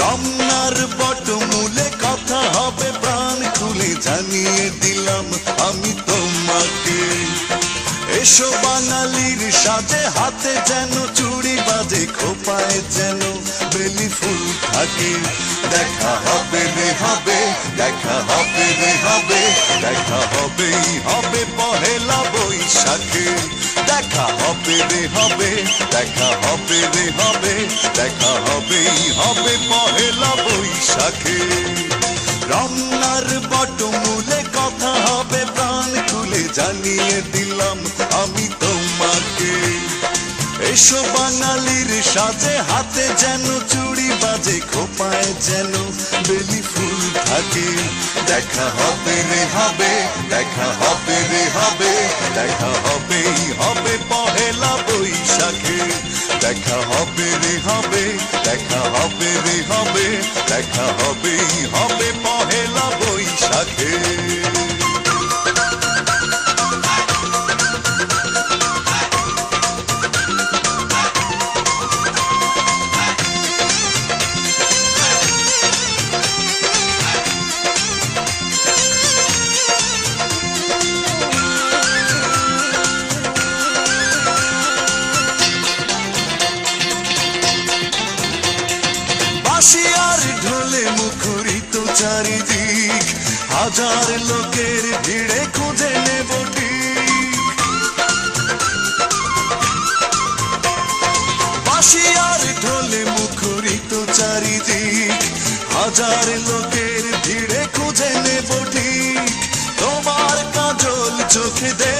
রমনার বটমূলে কথা হবে, প্রাণ খুলে জানিয়ে দিলাম আমি তোমাকে। এসো বাঙালির সাজে, হাতে যেন চুড়ি বাজে, খোপায় যেন বেলি ফুল থাকে। দেখা হবে, রে হবে, দেখা হবে, রে হবে, দেখা হবেই হবে পহেলা বৈশাখে। দেখা হবে, রে হবে, দেখা হবে, রে হবে, দেখা হবেই হবে পহেলা বৈশাখে। রমনার বটমূলে কথা হবে, প্রাণ খুলে জানিয়ে দিলাম এসো বাঙালির সাজে, হাতে যেন চুড়ি বাজে, খোপায় যেন বেলি ফুল থাকে। দেখা হবে রে হবে, দেখা হবে রে হবে, দেখা হবেই হবে পহেলা বৈশাখে। দেখা হবে রে হবে, দেখা হবে রে হবে, দেখা হবেই হবে পহেলা বৈশাখে। আর ঢোলে মুখরিত চারিদিক, হাজার লোকের ভিড়ে খুঁজে নেব আর ঢোলে মুখরিত চারিদিক, হাজার লোকের ভিড়ে খুঁজে নেব ঠিক। তোমার কাজল চোখে দেখব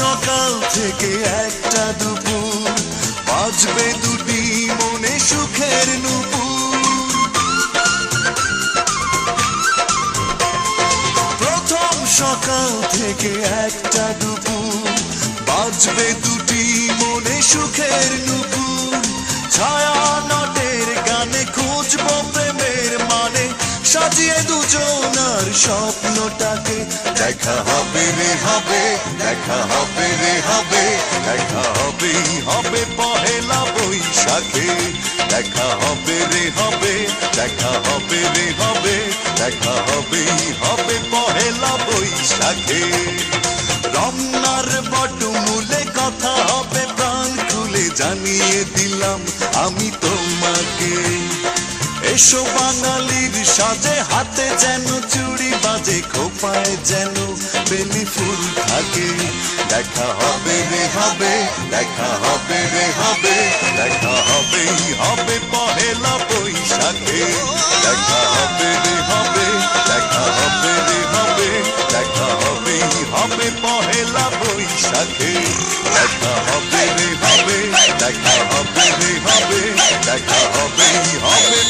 সকাল থেকে একটা দুপুর, বাজবে দুটি মনে সুখের নুপুর। প্রথম সকাল থেকে একটা দুপুর, বাজবে দুটি মনে সুখের নুপুর। ছায়া নটের গানে খুঁজবো প্রেমের মানে সাজিয়ে দুজনার স্বপ্নটাকে দেখা হবে রে হবে, দেখা হবে রে হবে, দেখা হবেই হবে পহেলা বৈশাখে। দেখা হবে রে হবে, দেখা হবে রে হবে, দেখা হবেই হবে পহেলা বৈশাখে। রমনার বটমূলে কথা হবে, প্রাণ খুলে জানিয়ে দিলাম আমি তোমাকে। এসো বাঙালির সাজে হাতে যেন চুড়ি বাজে খোপায় যেন বেলি ফুল থাকে। দেখা হবে রে হবে, দেখা হবে রে হবে, দেখা হবেই হবে পহেলা বৈশাখে। দেখা হবে রে হবে, দেখা হবে রে হবে, দেখা হবেই হবে পহেলা বৈশাখে। দেখা হবে রে হবে, দেখা হবে রে হবে, দেখা হবেই হবে